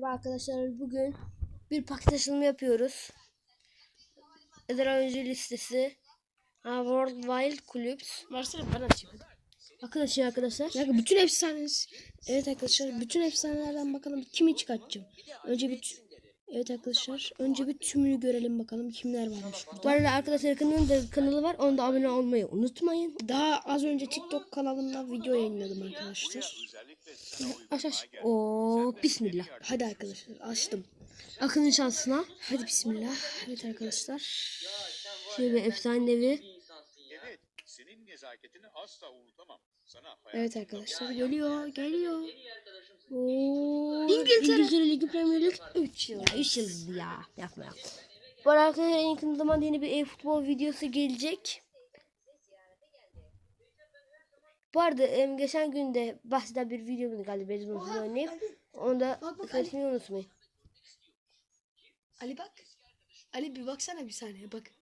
Merhaba arkadaşlar. Bugün bir paket açılımı yapıyoruz. Eder oyuncu listesi. Ha, World Wild Clubs. Versene ben açayım. Arkadaşlar arkadaşlar. Ya bütün efsanesi. Evet arkadaşlar bütün efsanelerden bakalım kimi çıkartacağım. Önce bir Evet arkadaşlar önce bir tümünü görelim bakalım kimler varmış burada. Bu arada arkadaşlar kanalın da kanalı var. Onda abone olmayı unutmayın. Daha az önce TikTok kanalımda video yayınladım arkadaşlar. Aç aç. Oo bismillah. Hadi arkadaşlar açtım. Akın'ın şansına. Hadi bismillah. Evet arkadaşlar. Şöyle bir efsanevi. Evet, senin nezaketini asla unutamam. Sana Evet arkadaşlar geliyor geliyor. Oo, İngiltere. İngiltere Ligi Premier Lig 3 yıl. 3 yıl ya. Yapma yapma. Bu arkadaşlar en yakın zamanda yeni bir e-futbol videosu gelecek. Bu arada em, geçen gün de bahseden bir video bulunduk galiba bizim oyuncu oynayıp. Onu da seyretmeyi unutmayın. Ali bak. Ali bir baksana bir saniye bak.